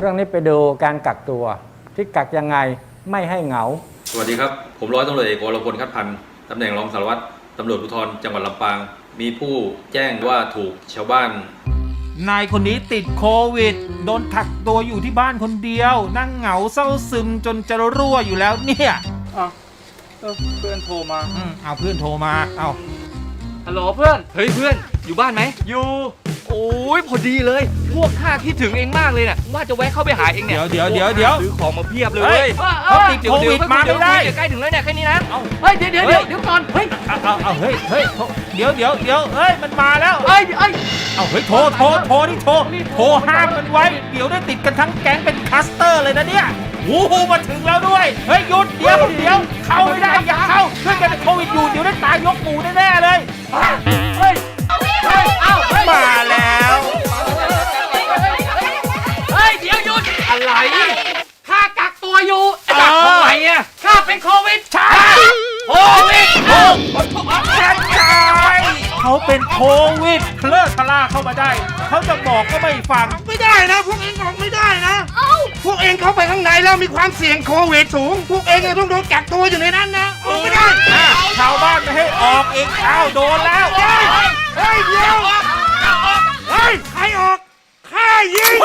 เรื่องนี้ไปดูการกักตัวที่กักยังไงไม่ให้เหงา สวัสดีครับ ผมร้อยตำรวจเอกวรพลคัดพันธ์ตำแหน่งรองสารวัตรตำรวจภูธรจังหวัดลำปาง มีผู้แจ้งว่าถูกชาวบ้าน นายคนนี้ติดโควิด โดนกักตัวอยู่ที่บ้านคนเดียว นั่งเหงาเศร้าซึมจนจะรั่วอยู่แล้วเนี่ยอ้าวเออเพื่อนโทรมา อืมเอาเพื่อนโทรมา เอาฮัลโหลเพื่อน เฮ้ยเพื่อน อยู่บ้านไหมอยู่ โอ้ยพอดีเลย พวกข้าคิดถึงเองมากเลยเนี่ยว่าจะแวะเข้าไปหาเองเนี่ยเดี๋ยวเดี๋ยวเดี๋ยวเดี๋ยวซื้อของมาเพียบเลยเฮ้ยว้ย เขาติดโควิดมาไม่ได้ เยวใกล้ถึงแล้วเนี่ยแค่นี้นะเฮ้ยเดี๋ยวเดี๋ยวเดี๋ยวเดี๋ยวก่อนเฮ้ยเอาเอาเอาเฮ้ยเฮ้ยโทรเดี๋ยวเดี๋ยวเดี๋ยวเฮ้ยมันมาแล้วเฮ้ยเฮ้ยเอาเฮ้ยโทรโทรโทรนี่โทรโทรห้ามมันไว้ เดี๋ยวได้ติดกันทั้งแก๊งเป็นคลัสเตอร์เลยนะเนี่ยโอ้โหมาถึงแล้วด้วย เฮ้ยหยุดเดี๋ยวเดี๋ยวเข้า เขาเป็นโควิดเลิกทะล่าเข้ามาได้ เขาจะบอกก็ไม่ฟัง ไม่ได้นะ พวกเองออกไม่ได้นะพวกเองเข้าไปข้างในแล้วมีความเสี่ยงโควิดสูง พวกเองจะต้องโดนกักตัวอยู่ในนั้นนะออกไม่ได้อะชาวบ้านไม่ให้ออกอีกอ้าวโดนแล้ว เฮ้ยเฮ้ยเดี๋ยวเฮ้ยใครออก ข้ายิง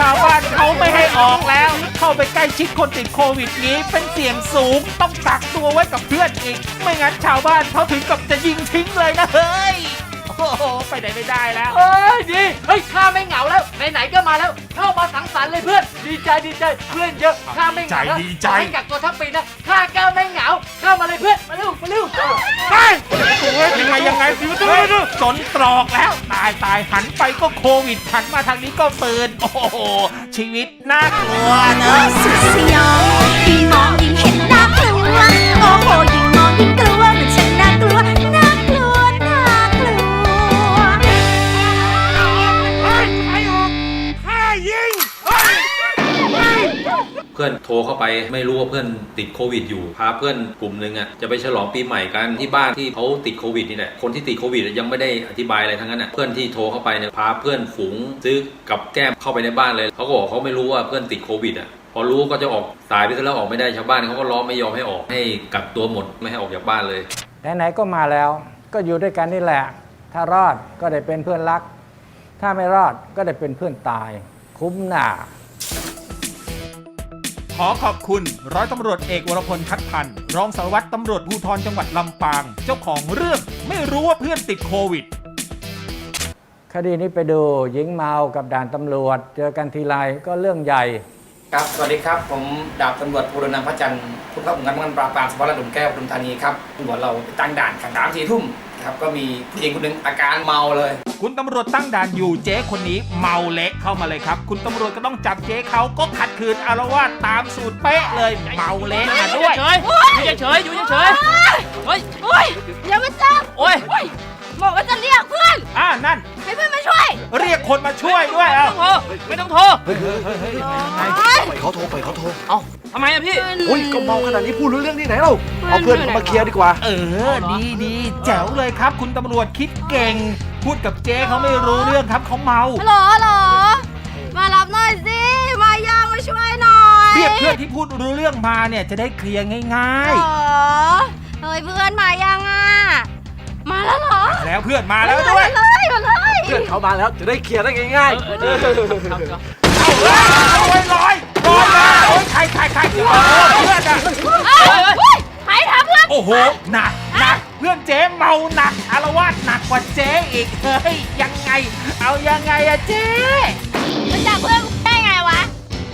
ชาวบ้านเขาไม่ให้ออกแล้ว เข้าไปใกล้ชิดคนติดโควิดนี้เป็นเสี่ยงสูงต้องกักตัวไว้กับเพื่อนอีก ไม่งั้นชาวบ้านเขาถึงกับจะยิงทิ้งเลยนะเฮ้ยโอ้โหไปไหนไม่ได้แล้ว เฮ้ยดีเฮ้ยข้าไม่เหงาแล้วไหนๆก็มาแล้ว เข้ามาสังสรรค์เลยเพื่อน ดีใจดีใจเพื่อนเยอะข้าไม่เหงาแล้วดีใจให้กักตัวทั้งปีนะข้าก็ไม่ เหงาเข้ามาเลยเพื่อน มาเร็วมาเร็วไปยังไงยังไงเฮ้ยจนตรอกแล้วตายตายหันไปก็โควิดหันมาทางนี้ก็ปืน โอ้โหชีวิตน่ากลัวเนอะสุดสยองยิ่งมอง พื่อนโทรเข้าไปไม่รู้ว่าเพื่อนติดโควิดอยู่พาเพื่อนกลุ่มหนึ่งอะจะไปฉลองปีใหม่กันที่บ้านที่เขาติดโควิดนี่แหละคนที่ติดโควิดยังไม่ได้อธิบายอะไรทั้งนั้นอะเพื่อนที่โทรเข้าไปเนี่ยพาเพื่อนฝูงซื้อกับแก้มเข้าไปในบ้านเลยเขาก็บอกเขาไม่รู้ว่าเพื่อนติดโควิดอะพอรู้ก็จะออกสายไปซะแล้วออกไม่ได้ชาวบ้านเขาก็ล้อไม่ยอมให้ออกให้กักตัวหมดไม่ให้ออกจากบ้านเลยไหนๆก็มาแล้ว ก็อยู่ด้วยกันนี่แหละ ถ้ารอดก็ได้เป็นเพื่อนรัก ถ้าไม่รอดก็ได้เป็นเพื่อนตาย คุ้มหน้า อขอบคุณ ร้อยตำรวจเอกวรพลคัดพันธ์รองสารวัตรตำรวจภูธรจังหวัดลำปาง เจ้าของเรื่องไม่รู้ว่าเพื่อนติดโควิด คดีนี้ไปดูหญิงเมากับด่านตำรวจ เจอกันทีไรก็เรื่องใหญ่ ครับ สวัสดีครับ ผมดาบตำรวจภูรนันท์พระจันทร์ผู้ขับงานป้องกันปราบปรามสพระดุมแก้วปทุมธานีครับตำรวจเราไปตั้งด่านขังสามสี่ทุ่ม ครับก็มีผู้หญิงคนหนึ่งอาการเมาเลย คุณตำรวจตั้งด่านอยู่เจ๊คนนี้เมาเละเข้ามาเลยครับ คุณตำรวจก็ต้องจับเจ๊เขาก็ขัดขืนอารวาสตามสูตรเป๊ะเลยเมาเละมาด้วย เฉยอยู่เฉยอยู่เฉยเฮ้ยโอ้ยอย่ามาจับโอ้ยบอกว่าจะเรียกเพื่อน อ่านั่นให้เพื่อนมาช่วย เรียกคนมาช่วยด้วยไม่เอ้าต้องโทรไม่ต้องโทรโอ้ยปล่อยเขาโทรปล่อยเขาโทรเอ้า ทำไมอะพี่โอ้ยก็เมาขนาดนี้พูดรู้เรื่องที่ไหนเราเอาเพื่อนเขามาเคลียร์ดีกว่า เออ ดีดีแจ๋วเลยครับ คุณตำรวจคิดเก่ง พูดกับเจ๊เขาไม่รู้เรื่องครับเขาเมา ฮัลโหลฮัลโหลมารับหน่อยสิ มาย่างมาช่วยหน่อยเรียกเพื่อนที่พูดรู้เรื่องมาเนี่ยจะได้เคลียร์ง่ายเหรอเฮ้ยเพื่อนมายังอะ มาแล้วเหรอๆ แล้วเพื่อนมาแล้วด้วยมาเลยมาเลย เพื่อนเขามาแล้วจะได้เคลียร์ได้ง่ายเออ เออเออครับครับเอาเลยลอย ใครใครใครเพื่อนอะเอ้ยเฮ้ยใครทำเพื่อนโอ้โหหนักหนักเพื่อนเจ๊เมาหนักอารวาสหนักกว่าเจ๊อีกเฮ้ยยังไง เอายังไงอะเจ๊มันจับเพื่อนได้ไงวะ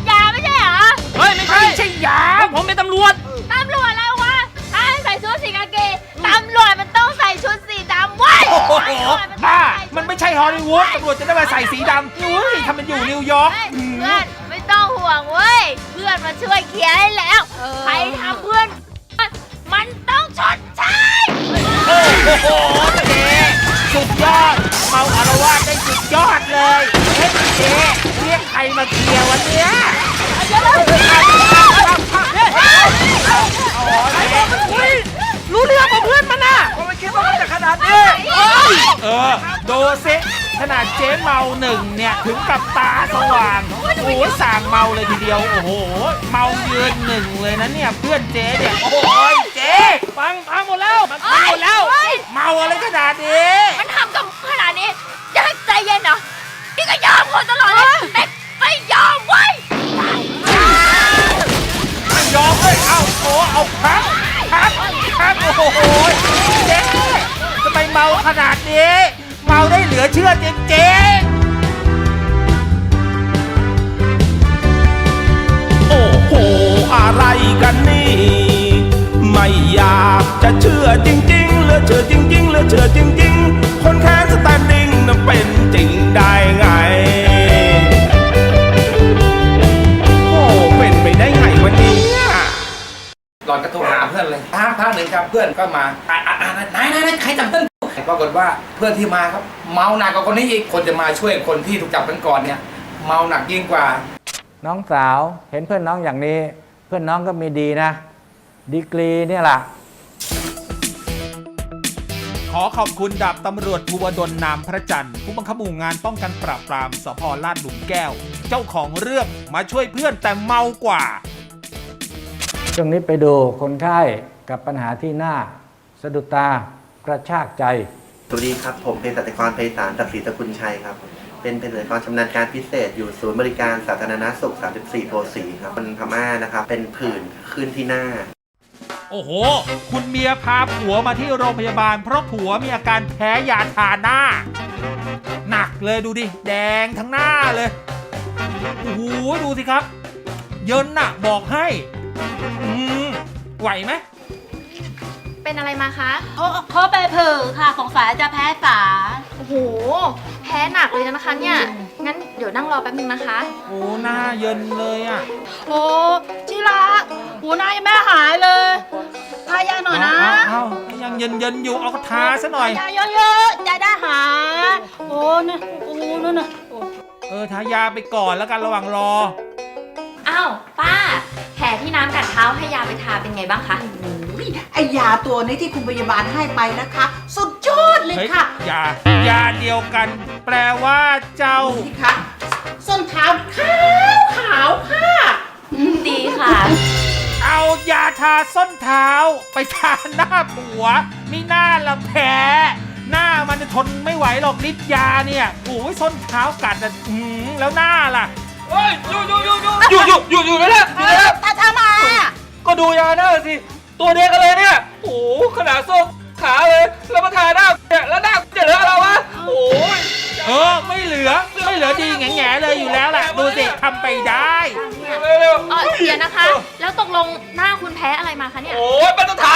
ยาไม่ใช่เหรอเฮ้ยไม่ใช่ไม่ใช่ยาผมเป็นตำรวจตำรวจแล้ววะถ้าให้ใส่ชุดสีกาเกตำรวจมันต้องใส่ชุดสีดำเว้ยโอ้โหตำรวจมันต้องบ้ามันไม่ใช่ฮอลลีวูดตำรวจจะได้มาใส่สีดำอุ้ยทำมันอยู่นิวยอร์กเพื่อนไม่ต้อง ห่วงเว้ย เพื่อนมาช่วยเคลียร์ให้แล้วใครทำเพื่อน มันต้องชดใช้ โอ้โหเจ๊สุดยอดเมาอารวาสได้สุดยอดเลยเฮ้ยเจ๊เรียกใครมาเคลียร์วันเนี้ยเดี๋ยวเลยๆรู้เรื่องกับเพื่อนมันนะก็ไม่คิดว่ามันจะขนาดนี้ เออดูสิ ขนาดเจ๊เมาหนึ่งเนี่ยถึงกับตาสว่างโอ้โหสั่งเมาเลยทีเดียว โอ้โห เมายืนหนึ่งเลยนะเนี่ยเพื่อนเจ๊เนี่ย โอ้ยเจ๊ฟังพังหมดแล้วมันพังหมดแล้ว เฮ้ย เมาอะไรขนาดนี้มันทำกับขนาดนี้จะให้ใจเย็นเหรอนี่ก็ยอมคนตลอดเลยแต่ไม่ยอมเว้ยไม่ยอมเลยเอาโอ้เอาครับครับครับโอ้โหเจ๊ทำไมเมาขนาดนี้เมา ได้เหลือเชื่อจริงๆ โอ้โห อะไรกันนี่ ไม่อยากจะเชื่อจริงๆ เหลือเชื่อจริงๆ เหลือเชื่อจริงๆ คนแค้นสแตนดิ้งนั้นเป็นจริงได้ไง โอ้เป็นไปได้ไงวันนี้หลอนกระโทรหาเพื่อนเลยพักพักหนึ่งครับเพื่อนก็มาอ่าอ่าอ่านายนายนายใครจับเพื่อ นกูปรากฏว่าเพื่อนที่มาครับ เมาหนักกว่าคนนี้อีกคนจะมาช่วยคนที่ถูกจับกันก่อนเนี่ย เมาหนักยิ่งกว่า น้องสาวเห็นเพื่อนน้องอย่างนี้ เพื่อนน้องก็มีดีนะ ดีกรีเนี่ยแหละขอขอบคุณดาบตำรวจภูวดลนามพระจันทร์ผู้บังคับหมู่งานป้องกันปราบปรามสพลาดหลุมแก้ว เจ้าของเรื่องมาช่วยเพื่อนแต่เมากว่า ช่วงนี้ไปดูคนไข้กับปัญหาที่หน้าสะดุดตา กระชากใจ สวัสดีครับ ผมเป็นสัตวกรไพศาลศักดิ์ศรีตระกุลชัยครับ เป็นเภสัชกรชำนาญการพิเศษอยู่ศูนย์บริการสาธารณสุข 34 โพสีครับคนพม่านะครับ เป็นผื่นขึ้นที่หน้า โอ้โห คุณเมียพาผัวมาที่โรงพยาบาล เพราะผัวมีอาการแพ้ยาทาหน้า หนักเลยดูดิ แดงทั้งหน้าเลย โอ้โห ดูสิครับ เยินน่ะ บอกให้ อืม ไหวไหม เป็นอะไรมาคะ เขาเขาไปเผลอค่ะสงสัยจะแพ้ฝาโอ้โห แพ้หนักเลยนะคะเนี่ย งั้นเดี๋ยวนั่งรอแป๊บนึงนะคะ โอ้หน้าเยินเลยอะโอ้ที่รักหัวหน้ายังไม่หายเลยทายาหน่อยนะ เอาเอาเอายังเยินเยินๆอยู่เอาทาซะหน่อยทายาเยอะๆจะได้หาย โอ้เนี่ยโอ้นั่นน่ะโอ้เออทายาไปก่อนแล้วกันระหว่างรอ อ้าวป้าแผ ลที่น้ำกัดเท้าให้ยาไปทาเป็นไงบ้างคะ อุ๊ยไอยาตัวนี้ที่คุณพยาบาลให้ไปนะคะ สุดยอดเลยเฮ้ยค่ะยายาเดียวกัน แปลว่าเจ้า นี่ค่ะส้นเท้าขาวขาวค่ะดีค่ะ เอายาทาส้นเท้า ไปทาหน้าผัวมีหน้าละแผลหน้ามันจะทนไม่ไหวหรอกฤทธิ์ยาเนี่ยโอ้ยส้นเท้ากัดอะอื้อหือแล้วหน้าล่ะ เฮ้ยอยู่อยู่อยู่อยู่อยู่อยู่อยู่อยู่นั่นแหละอยู่นั่นแหละตาทำไมอะก็ดูยาหน้าสิ ตัวเดียวกันเลยเนี่ย โอ้โหขนาดส้มขาเลยแล้วมาทาหน้าเนี่ยแล้วหน้าจะเหลืออะไรวะโอ้ยเออไม่เหลือไม่เหลือดีแง่ๆเลยอยู่แล้วแหละดูสิทำไปได้เร็วเร็วเออเดี๋ยวนะคะ แล้วตกลงหน้าคุณแพ้อะไรมาคะเนี่ย โอ้ยมันต้องทาแ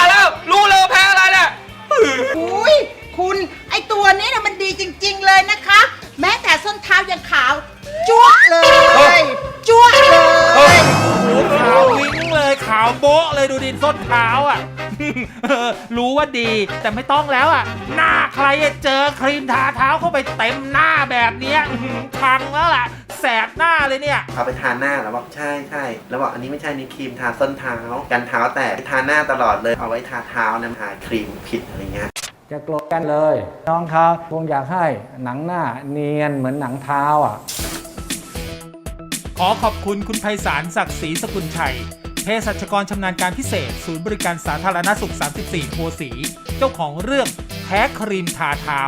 ว่าดี แต่ไม่ต้องแล้วอะ หน้าใครอะเจอครีมทาเท้าเข้าไปเต็มหน้าแบบเนี้ยอื้อหือพังแล้วล่ะ แสบหน้าเลยเนี่ย เอาไปทาหน้าแล้วบอกใช่ใช่แล้วบอกอันนี้ไม่ใช่นี่ครีมทาส้นเท้า กันเท้าแตกทาหน้าตลอดเลยเอาไว้ทาเท้านะทาครีมผิดอะไรเงี้ย จะโกรธกันเลย น้องเขาคงอยากให้หนังหน้าเนียนเหมือนหนังเท้าอะ ขอขอบคุณคุณไพศาลศักดิ์ศรีสกุลชัย เภสัชกรชำนาญการพิเศษ ศูนย์บริการสาธารณสุข 34 โพสี เจ้าของเรื่องแพ้ครีมทาเท้า